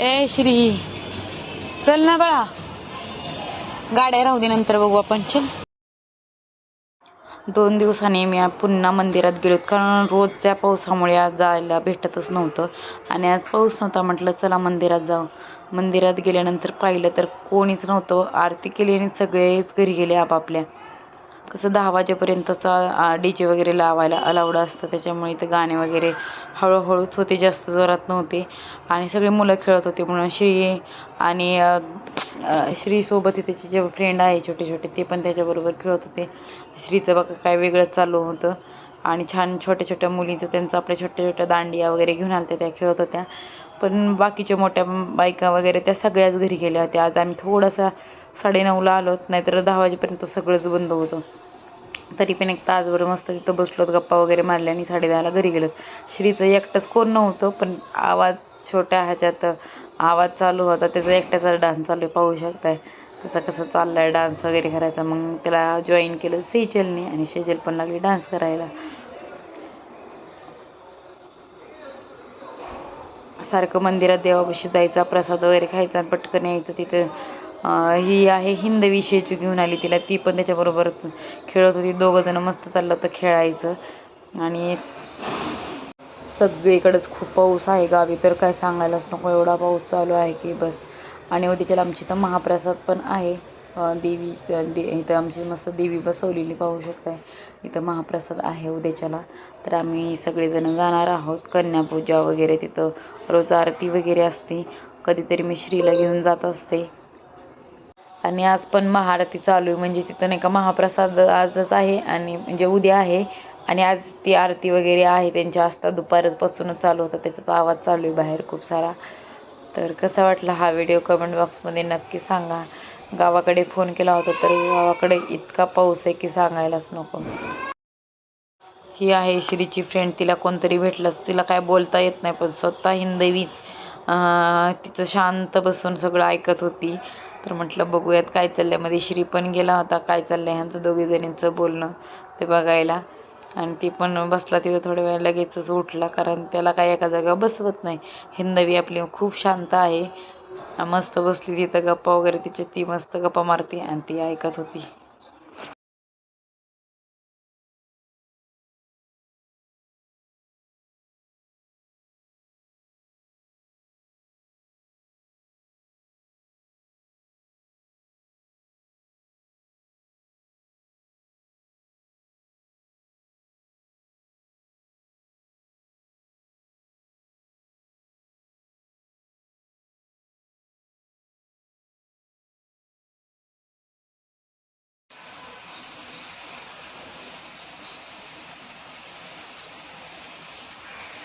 ए श्री. चल ना बाळा. गाड्या राहू दे नंतर बघू आपण. चल. दोन दिवसांनी मी पुन्हा मंदिरात गेलो कारण रोजच्या पावसामुळे आज जायला भेटतच नव्हतं. आणि आज पाऊस नव्हता म्हटलं चला मंदिरात जाऊ. मंदिरात गेल्यानंतर पाहिलं तर कोणीच नव्हतं. आरती केली आणि सगळेच घरी गेले आपापल्या. कसं दहा वाजेपर्यंतचा डी जे वगैरे लावायला अलाउड असतं. त्याच्यामुळे इथं गाणे वगैरे हळूहळूच होते जास्त जोरात नव्हते. आणि सगळे मुलं खेळत होते म्हणून श्री आणि श्रीसोबत त्याचे जे फ्रेंड आहे छोटे छोटे ते पण त्याच्याबरोबर खेळत होते. श्रीचं बघा काय वेगळंच चालू होतं. आणि छान छोट्या छोट्या मुलीचं त्यांचं आपल्या छोट्या छोट्या दांडिया वगैरे घेऊन आल्या त्या खेळत होत्या. पण बाकीच्या मोठ्या बायका वगैरे त्या सगळ्याच घरी गेल्या होत्या. आज आम्ही थोडासा साडेनऊला आलो नाहीतर दहा वाजेपर्यंत सगळंच बंद होतं. तरी पण एक तासभर मस्त तिथं बसलोत गप्पा वगैरे मारल्या आणि साडेदहाला घरी गेलो श्रीचं एकटंच कोण नव्हतं पण आवाज छोट्या ह्याच्यात आवाज चालू होता त्याचा एकट्याचा डान्स चालू आहे पाहू शकताय. त्याचा कसं चालला आहे डान्स वगैरे करायचा मग त्याला जॉईन केलं सेजलने आणि सेजल पण लागली डान्स करायला. सारखं मंदिरात देवापाशी जायचा प्रसाद वगैरे खायचा आणि पटकन यायचं तिथं. ही आहे हिंदवी शेचू घेऊन आली तिला. ती पण त्याच्याबरोबरच खेळत होती. दोघंजणं मस्त चाललं होतं खेळायचं. आणि सगळीकडंच खूप पाऊस आहे गावी. तर काय सांगायलाच नको. एवढा पाऊस चालू आहे की बस. आणि हो, उद्याच्याला आमची इथं महाप्रसाद पण आहे. देवी दे इथं आमची मस्त देवी बसवलेली पाहू शकताय. इथं महाप्रसाद आहे उद्याच्याला. तर आम्ही सगळेजण जाणार आहोत. कन्यापूजा वगैरे तिथं. रोज आरती वगैरे असते. कधीतरी मी श्रीला घेऊन जात असते. आणि आज पण महाआरती चालू आहे. म्हणजे तिथं नाही का महाप्रसाद आजच आहे आणि म्हणजे उद्या आहे. आणि आज ती आरती वगैरे आहे. त्यांच्या आस्था दुपारपासूनच चालू होता. त्याचाच आवाज चालू आहे बाहेर खूप सारा. तर कसा वाटला हा व्हिडिओ कमेंट बॉक्समध्ये नक्की सांगा. गावाकडे फोन केला होता तर गावाकडे इतका पाऊस आहे की सांगायलाच नको. ही आहे श्रीची फ्रेंड तिला कोणतरी भेटलंच तिला काय बोलता येत नाही पण स्वतः हिंदवीत तिचं शांत बसून सगळं ऐकत होती. तर म्हटलं बघूयात काय चाललंय. मध्ये श्री पण गेला होता काय चाललंय ह्यांचं दोघीजणींचं बोलणं ते बघायला. आणि ती पण बसला तिथं थोड्या वेळ लगेचच उठला कारण त्याला काय एका जागा बसवत नाही. हिंदवी आपली खूप शांत आहे. मस्त बसली तिथं गप्पा वगैरे तिच्या ती मस्त गप्पा मारते आणि ती ऐकत होती.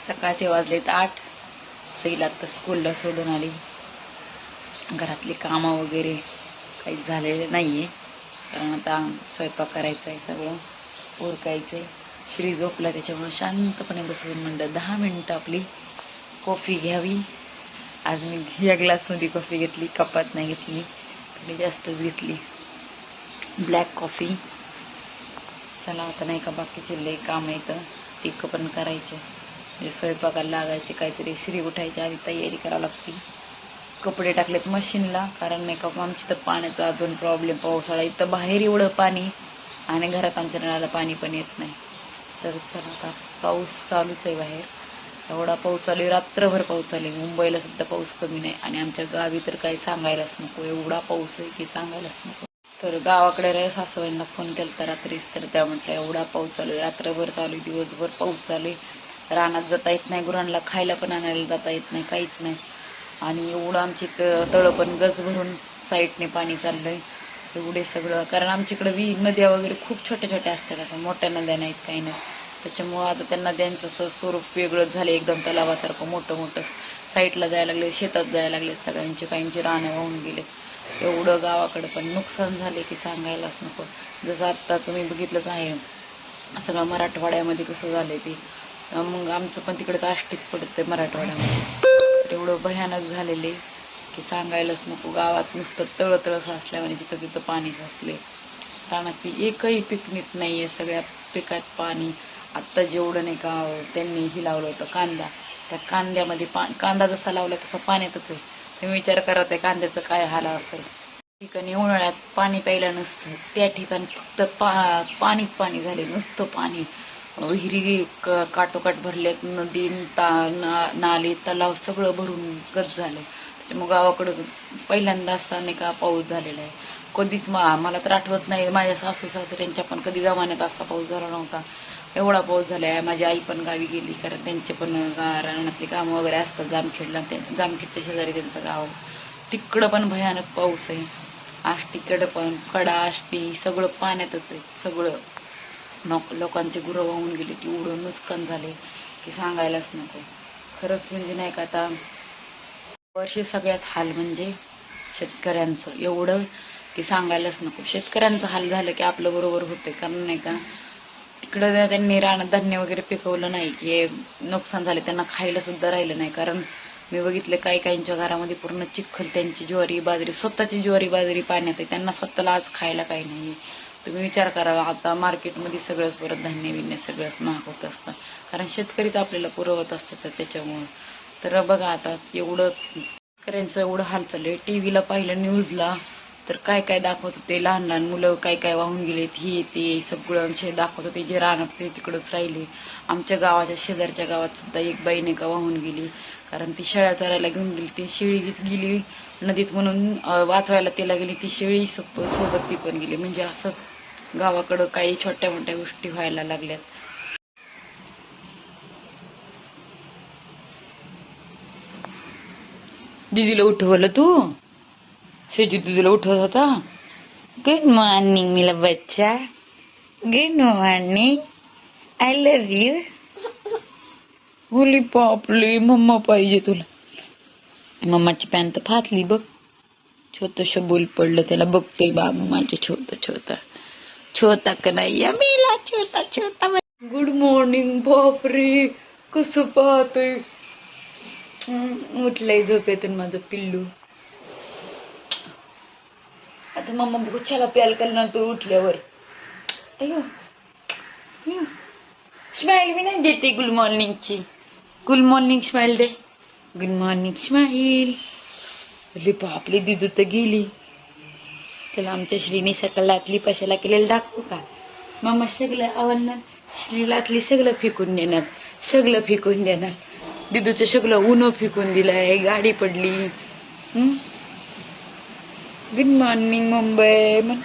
सकाळचे वाजलेत आठ. सईला आता स्कूलला सोडून आली. घरातली कामं वगैरे काही झालेले नाही आहे कारण आता स्वयंपाक करायचा आहे सगळं. उरकायचं आहे श्री झोपला त्याच्यामुळं शांतपणे बसून म्हणलं दहा मिनटं आपली कॉफी घ्यावी. आज मी या ग्लासमध्ये कॉफी घेतली कपात नाही घेतली थोडी जास्तच घेतली. Black coffee. चला आता नाही का बाकीचे लई काम येतं ते पण करायचे. म्हणजे स्वयंपाकाला लागायचे काहीतरी श्री उठायच्या आधी तयारी करावी लागते. कपडे टाकलेत मशीनला कारण नाही का आमची तर पाण्याचा अजून प्रॉब्लेम पावसाळा. इथं बाहेर एवढं पाणी आणि घरात आमच्या नळाला पाणी पण येत नाही. तर चला आता पाऊस चालूच आहे बाहेर. एवढा पाऊस चालू आहे रात्रभर पाऊस चालू आहे. मुंबईला सुद्धा पाऊस कमी नाही आणि आमच्या गावी तर काही सांगायलाच नको. एवढा पाऊस आहे की सांगायलाच नको. तर गावाकडे रे सासूबाईंना फोन केला तर रात्रीच. तर त्या म्हटलं एवढा पाऊस चालू आहे रात्रभर चालू आहे दिवसभर पाऊस चालू आहे. रानात जाता येत नाही गुरांना खायला पण आणायला जाता येत नाही काहीच नाही. आणि एवढं आमची तळं पण गज भरून साईडने पाणी चाललंय. एवढे सगळं कारण आमच्याकडे वि नद्या वगैरे खूप छोट्या छोट्या असतात असं मोठ्या नद्या नाहीत काही नाही त्याच्यामुळं आता त्या नद्यांचं असं स्वरूप वेगळंच झालं एकदम तलावासारखं मोठं मोठं. साईडला जायला लागले शेतात जायला लागले सगळ्यांचे काहींचे रानं वाहून गेले. एवढं गावाकडे पण नुकसान झाले की सांगायलाच नको. जसं आत्ता तुम्ही बघितलंच आहे सगळं मराठवाड्यामध्ये कसं झालं ते. मग आमचं पण तिकडे आष्टीत पडतं मराठवाड्यामध्ये. एवढं भयानक झालेले की सांगायलाच नको गावात नुसतं तळ तळ साचल्यावर म्हणजे जिथं तिथं पाणी साचले रानात एकही पिकनिक नाही आहे सगळ्या पिकात पाणी. आत्ता जेवढं नाही का त्यांनी ही लावलं होतं कांदा. त्या कांद्यामध्ये पा कांदा जसा लावला तसा पाण्यातच आहे. तुम्ही विचार करा त्या कांद्याचं काय हाला असेल. ठिकाणी उन्हाळ्यात पाणी प्यायला नसतं. त्या ठिकाणी फक्त पा पाणीच पाणी झाले नुसतं पाणी. विहिरी काटोकाट भरले भरल्यात नदी ता ना नाले तलाव सगळं भरून गच झालं. त्याच्यामुळे गावाकडं पहिल्यांदा असा नाही का पाऊस झालेला आहे. कधीच मा मला तर आठवत नाही माझ्या सासू सासऱ्यांच्या पण कधी जमान्यात असा पाऊस झाला नव्हता. एवढा पाऊस झाला आहे माझी आई पण गावी गेली कारण त्यांचे पण रानातली कामं वगैरे असतात जामखेडला ते जामखेडच्या शेजारी त्यांचं गाव. तिकडं पण भयानक पाऊस आहे. आष्टीकडं पण कडा आष्टी सगळं पाण्यातच आहे सगळं. लोक लोकांचे गुरं वाहून गेले की एवढं नुकसान झाले की सांगायलाच नको. खरंच म्हणजे नाही का आता वर्षी सगळ्यात हाल म्हणजे शेतकऱ्यांचं. एवढं की सांगायलाच नको. शेतकऱ्यांचं हाल झालं की आपलं बरोबर होते कारण नाही का तिकडं त्यांनी रानात धान्य वगैरे पिकवलं नाही हे नुकसान झाले त्यांना खायला सुद्धा राहिलं नाही. कारण मी बघितलं काही काहींच्या घरामध्ये पूर्ण चिखल त्यांची ज्वारी बाजरी स्वतःची ज्वारी बाजरी पाण्यात आहे. त्यांना स्वतःला आज खायला काही नाही तुम्ही विचार करा आता मार्केटमध्ये सगळंच परत धान्य बिन्य सगळंच महाग होत असतं. कारण शेतकरीच आपल्याला पुरवत असतात तर त्याच्यामुळं. तर बघा आता एवढं शेतकऱ्यांचं एवढं हाल चाललंय टी व्हीला पाहिलं न्यूजला तर काय काय दाखवत होते? लहान लहान मुलं काय काय वाहून गेलेत? हे ते सगळं आमचे दाखवत होते. जे राहणार होते तिकडंच राहिले. आमच्या गावाच्या शेजारच्या गावात सुद्धा एक बाई का वाहून गेली. कारण ती शेळ्या चरायला घेऊन गेली. ती शेळी गेली नदीत म्हणून वाचवायला तिला गेली. ती शेळी सोबत ती पण गेली. म्हणजे असं गावाकडं काही छोट्या मोठ्या गोष्टी व्हायला लागल्यात. दिदीला उठवलं तू? शेजू दिदीला उठवत होता गुड मॉर्निंग मिला बच्चा good morning I love you Holy पापली मम्मा पाहिजे तुला मम्माची पॅन्ट फाटली बघ छोटस बोल पडलं त्याला बघतोय बाबू माझं छोट छोट छोटा कन्हैया मेला छोटा छोटा गुड मॉर्निंग बापरे कसं पाहतोय उठलंय झोपेतून माझं पिल्लू मम्मा गुच्छाला प्याल का ना तू उठल्यावर अयो स्माईल मी नाही देते गुड मॉर्निंगची गुड मॉर्निंग स्माईल दे. गुड मॉर्निंग स्माइल अरे बापली दिदू तर गेली. चला आमच्या श्रीनी सकाळातली पशाला केलेलं दाखवू का? मामा सगळं आवडणार श्रीलातली सगळं फेकून देणार सगळं फेकून देणार. दिदूचं सगळं उन्हं फेकून दिलंय गाडी पडली. गुड मॉर्निंग मुंबई म्हण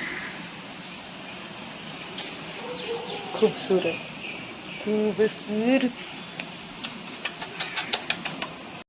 खूबसूरत खूबसूरत